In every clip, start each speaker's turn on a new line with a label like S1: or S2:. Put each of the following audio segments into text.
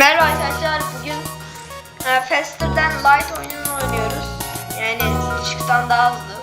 S1: Merhaba arkadaşlar bugün e, Faster'dan Light oyununu oynuyoruz. Yani ışıktan daha hızlı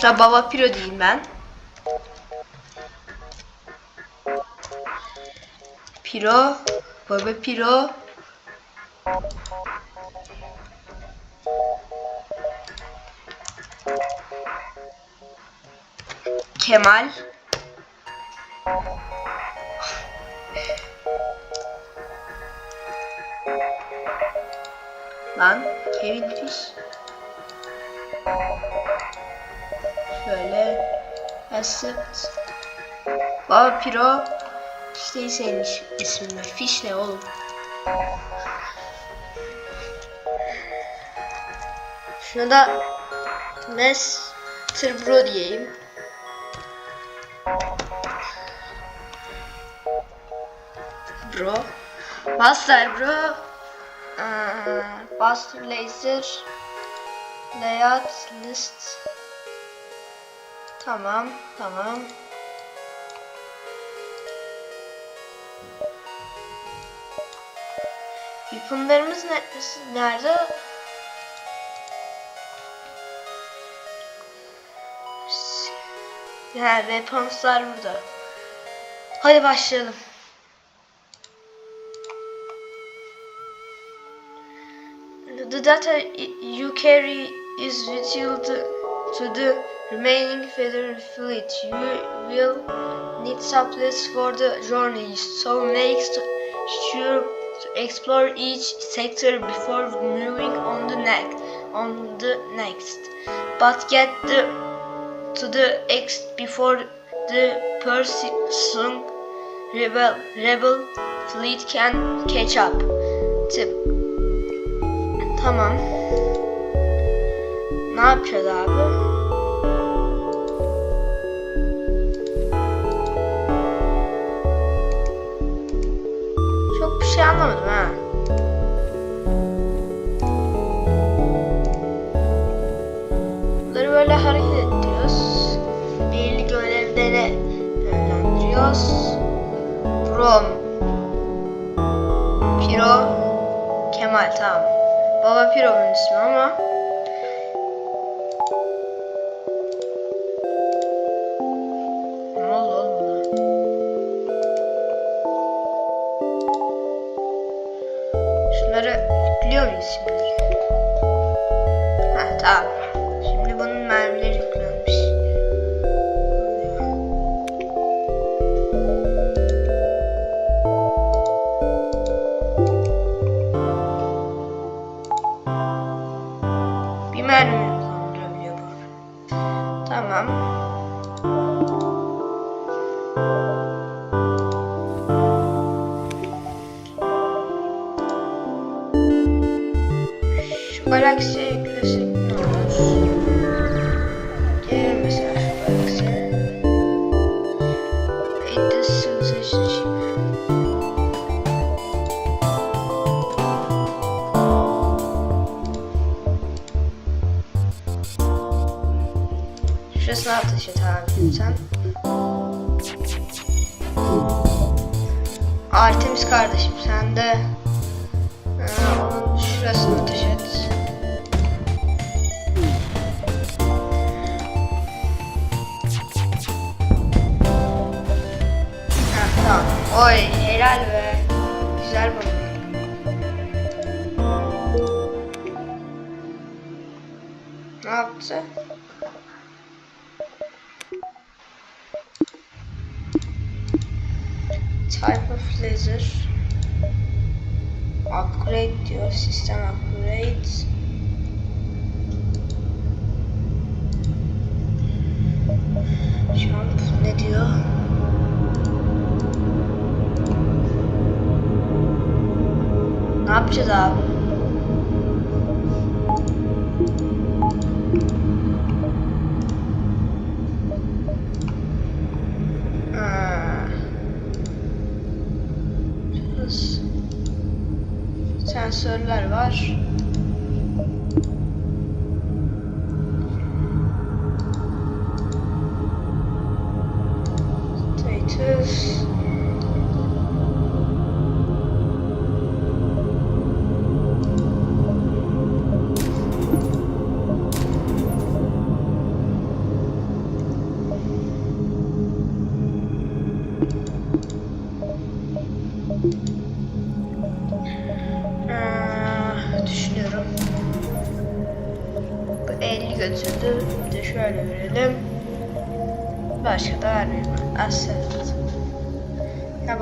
S1: Şurada Baba Piro diyeyim ben. Piro, Baba Piro. Kemal. Lan Kevin Fish. Şöyle accept. Baba Piro işte senin iş- ismin Fish ne oğlum? Şuna da Master Bro diyeyim. Bro. Master Bro. Master Laser. Layout List. Tamam, tamam. Weaponlarımız ne, nerede? Ha, weaponslar burada. Hadi başlayalım. The data you carry is to, to the remaining federal fleet. You will need supplies for the journey, so make sure to explore each sector before moving on the next. On the next, but get the to the X before the pursuing rebel rebel fleet can catch up. Tip. Tamam. Ne yapacağız abi? Şey anlamadım ha. Bunları böyle hareket ettiriyoruz. Belirli görevlere yönlendiriyoruz. Prom. Piro. Kemal tamam. Baba Piro'nun ismi ama. Şunları yüklüyor muyuz şimdi? Tamam. Şimdi bunun mermileri yüklenmiş. Şurasına ateş et abi sen. Artemis kardeşim sen de onun şurasına ateş et. Tamam. Oy helal be. Laser. Upgrade diyor. Sistem upgrade. Jump ne diyor? Ne yapacağız abi? massage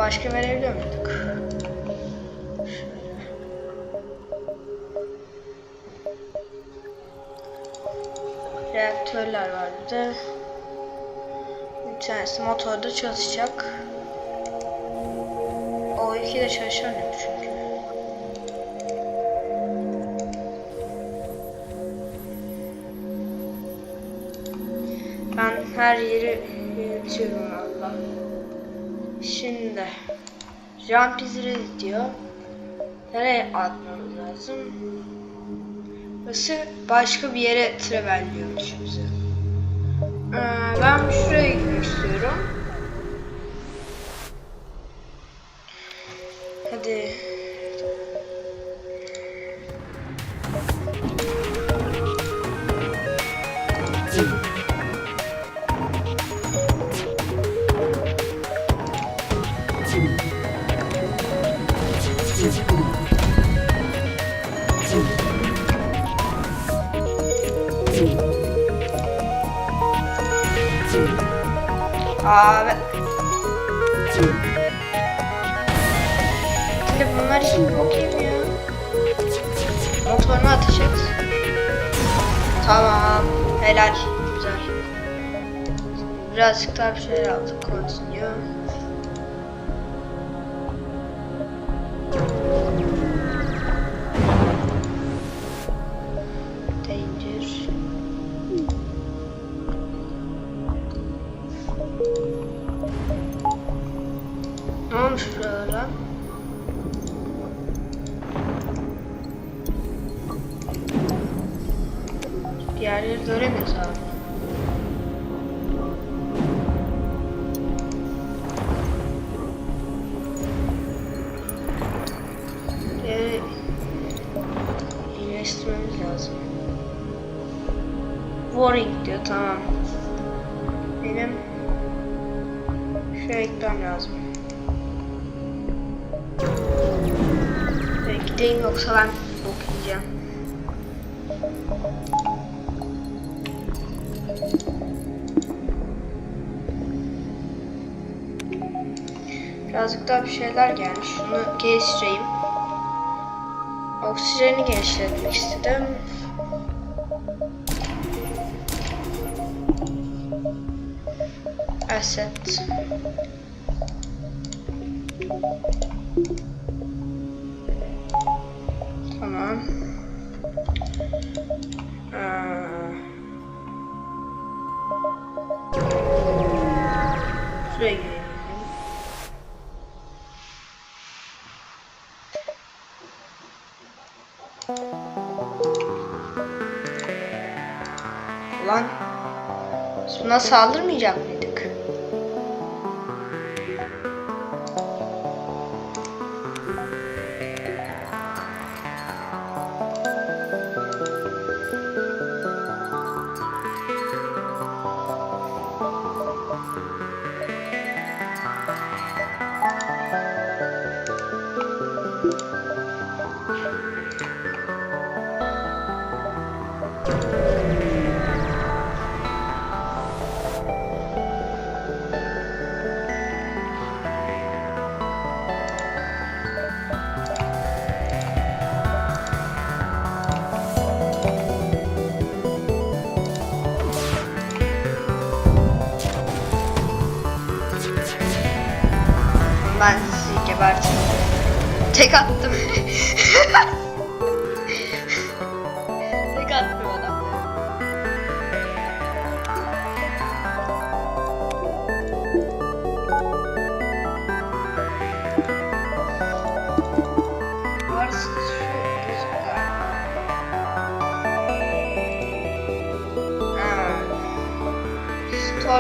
S1: başka verebiliyor muyduk? Reaktörler var bir tanesi motorda çalışacak. O iki de çalışamıyor çünkü. Ben her yeri yönetiyorum valla. Şimdi jump is diyor. Nereye atmamız lazım? Burası başka bir yere travelliyormuş bize. Ee, ben şuraya gitmek istiyorum. Hadi. Abi. Şimdi bunlar için iyi ya. Motorunu ateş et. Tamam. Helal. Güzel. Birazcık daha bir şeyler aldık. Continue. Tamam. Benim şuraya gitmem lazım. Ve gideyim yoksa ben bok yiyeceğim. Birazcık daha bir şeyler gelmiş. Şunu geliştireyim. Oksijeni genişletmek istedim. Asset. Tamam. Ee, Şuraya girelim. Ulan buna saldırmayacak mıydık?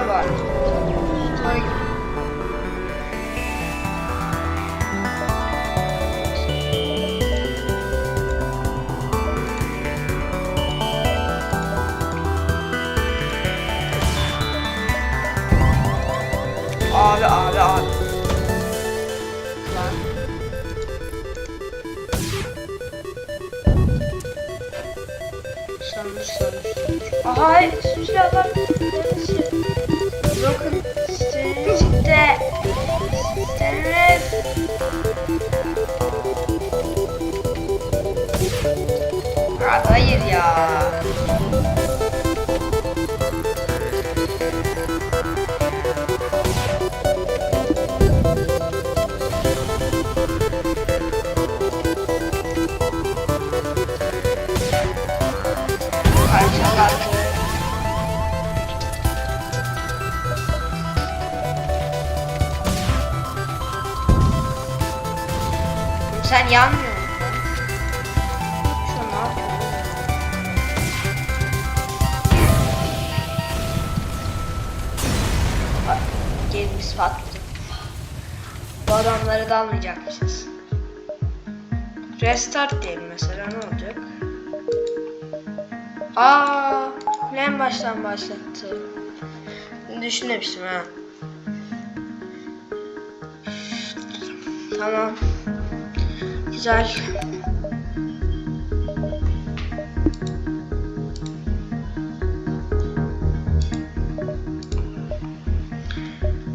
S1: forward. Restart diyelim mesela ne olacak? Aa, en baştan başlattı. Düşünmemiştim ha. Tamam. Güzel.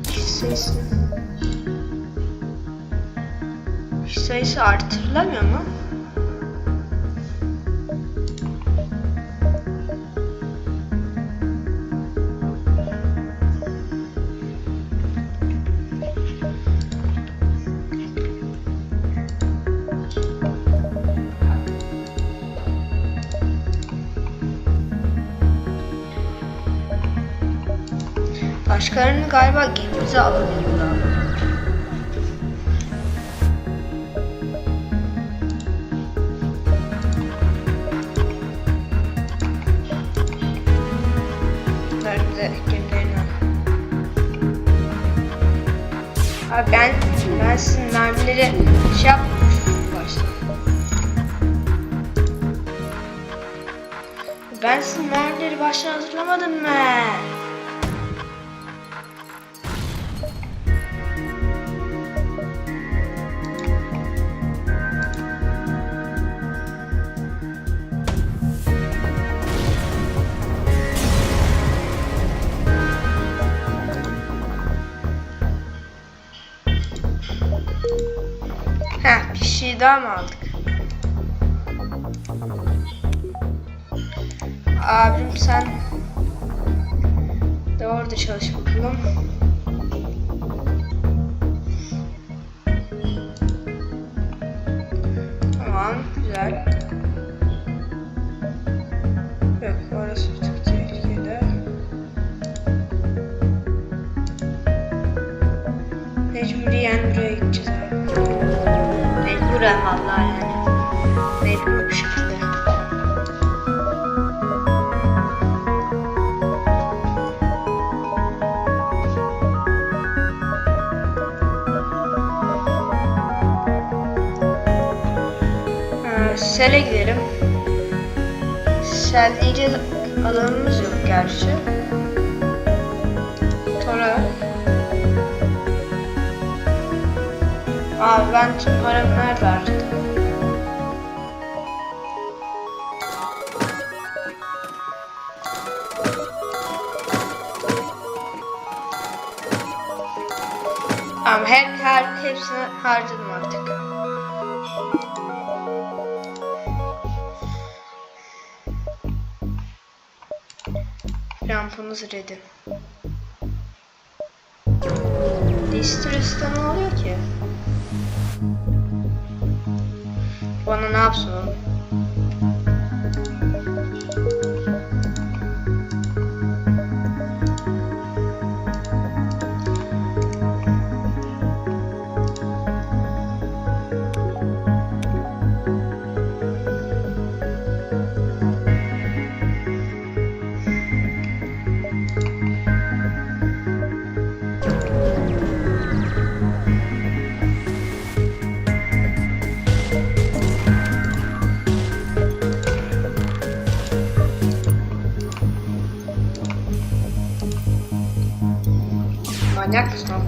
S1: Kişi sayısı. Artırılamıyor mu? Başkalarını galiba gemimize alabiliyorlar. Abi ben, ben sizin mermileri şey yapmamıştım. Ben sizin mermileri baştan hazırlamadım mı? Heh, bir şey daha mı aldık? Abim sen de orada çalış bakalım. Tamam, güzel. Sel'e gidelim. Sel diyeceğiz adamımız yok gerçi. Tora. Abi ben tüm paramı nerede harcadım? Tamam her, her hepsini harcadım Rampamız ready. Distress'ta ne oluyor ki? Bana ne yapsın oğlum?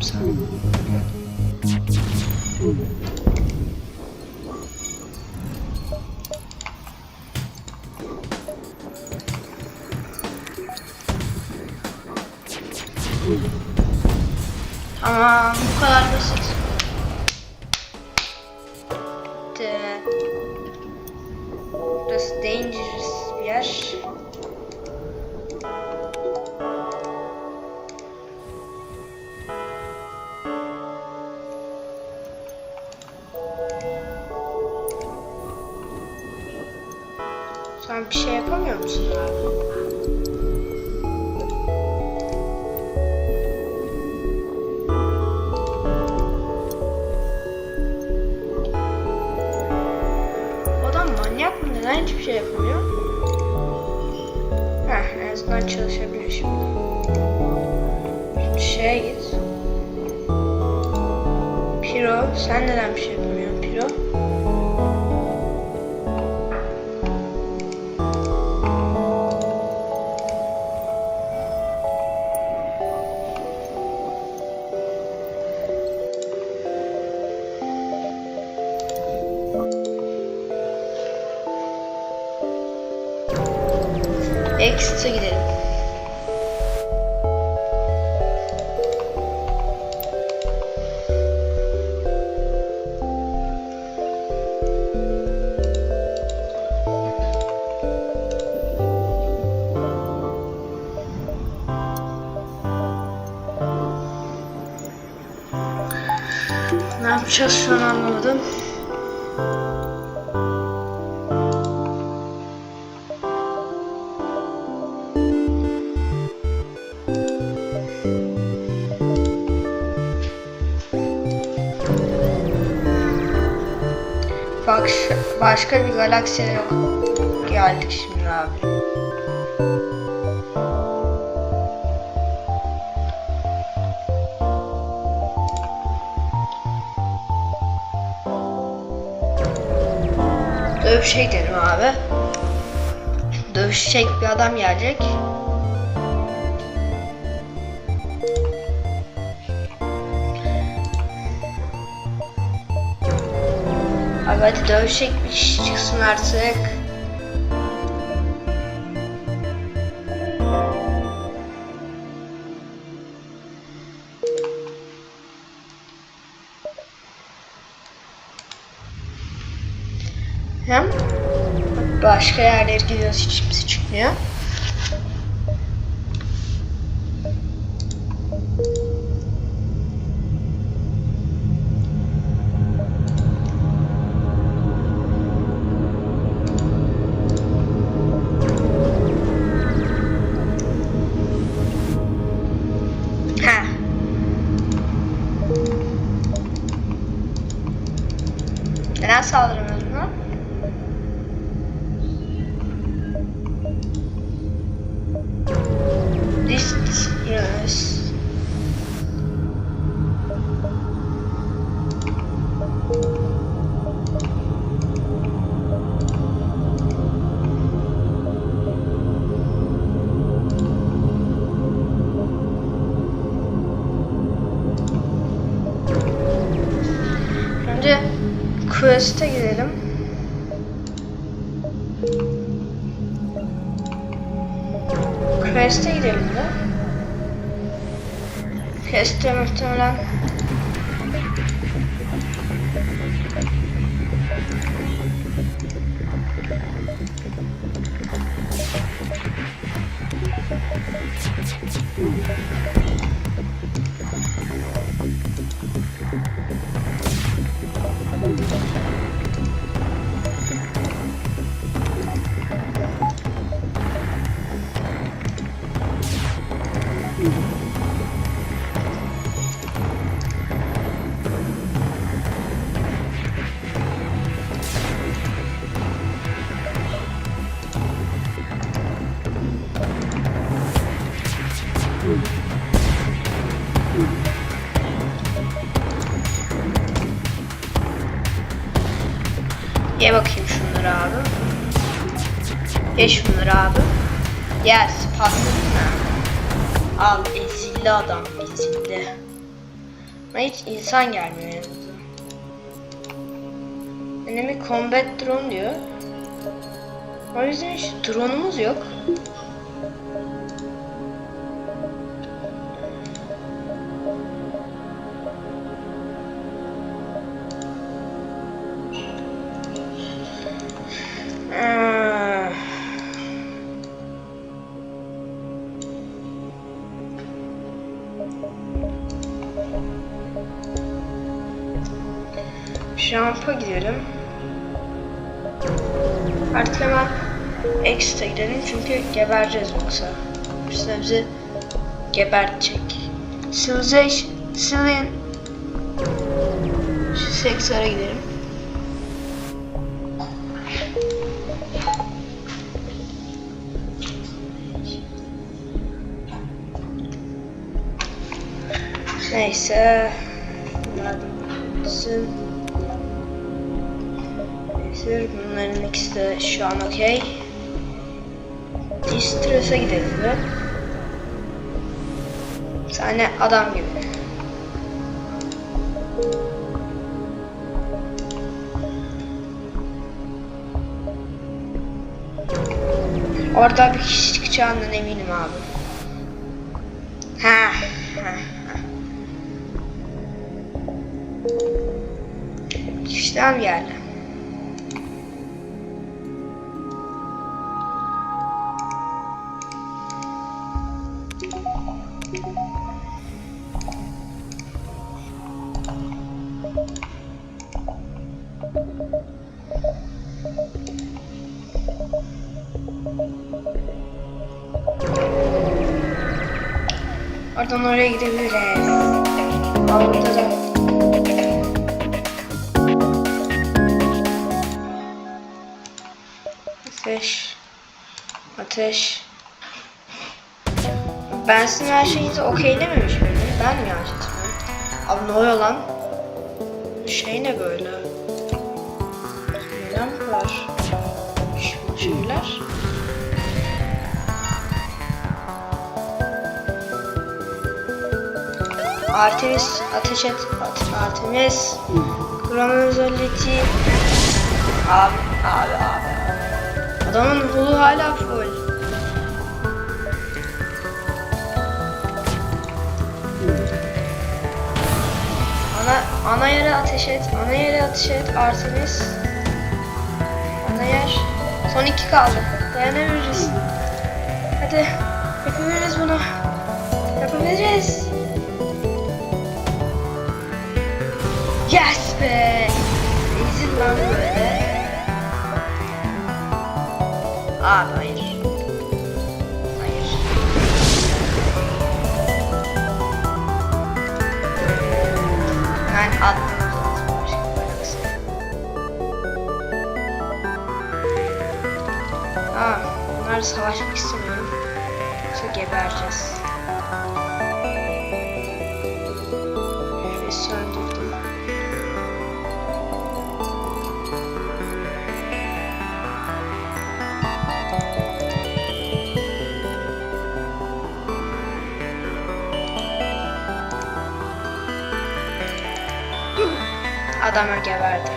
S1: Oğlum sen? Tamam, bu kadar basit. Azından çalışabiliyor şimdi. Şimdi şeye git. Piro, sen neden bir şey yapamıyorsun yapacağız şu an anlamadım. Bak başka bir galaksiye yok. Geldik şimdi abi. Dövüşe gidelim abi. Dövüşecek bir adam gelecek. Abi hadi dövüşecek bir kişi çıksın artık. Başka yerlere gidiyoruz hiç kimse çıkmıyor. Ha. Quest'e gidelim. Bakayım şunları abi. Ye şunları abi. Yes, patladın mı? Al ezildi adam ezildi. Ama hiç insan gelmiyor yanımıza. Enemy combat drone diyor. O yüzden hiç drone'umuz yok. X'te gidelim çünkü gebereceğiz yoksa. İşte bizi gebertecek. Civilization, Civilian şu sektöre gidelim. Neyse. Bunlar. Neyse bunların ikisi de şu an okey. Distress'e gidelim de. Bir tane adam gibi. Orada bir kişi çıkacağından eminim abi. Ha, ha, ha. Kişiden Oradan oraya gidebiliriz. Ateş. Ateş. Ben sizin her şeyinizi okeylememiş miyim? Ben mi hatırlıyorum? Abi ne oluyor lan? Şey ne böyle? Neden kadar? Şu şeyler. Artemis ateş et. Artemis. Chronology. Abi, abi, abi. Adamın hulu hala full. Ana, ana yere ateş et. Ana yere ateş et. Artemis. Ana yer. Son iki kaldı. Dayanabiliriz. Hadi. Yapabiliriz bunu. Yapabiliriz. Be. İzin lan böyle. Abi hayır. Hayır. Ben attım. Aa, bunlar savaşmak istemiyorum. Yoksa gebereceğiz. Adamı geberdi.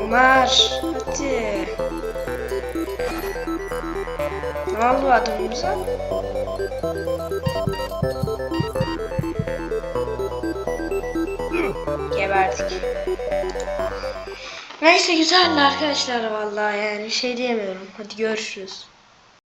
S1: Ömer, Ne oldu adamımıza? Geberdik. Neyse güzeldi arkadaşlar vallahi yani şey diyemiyorum. Hadi görüşürüz.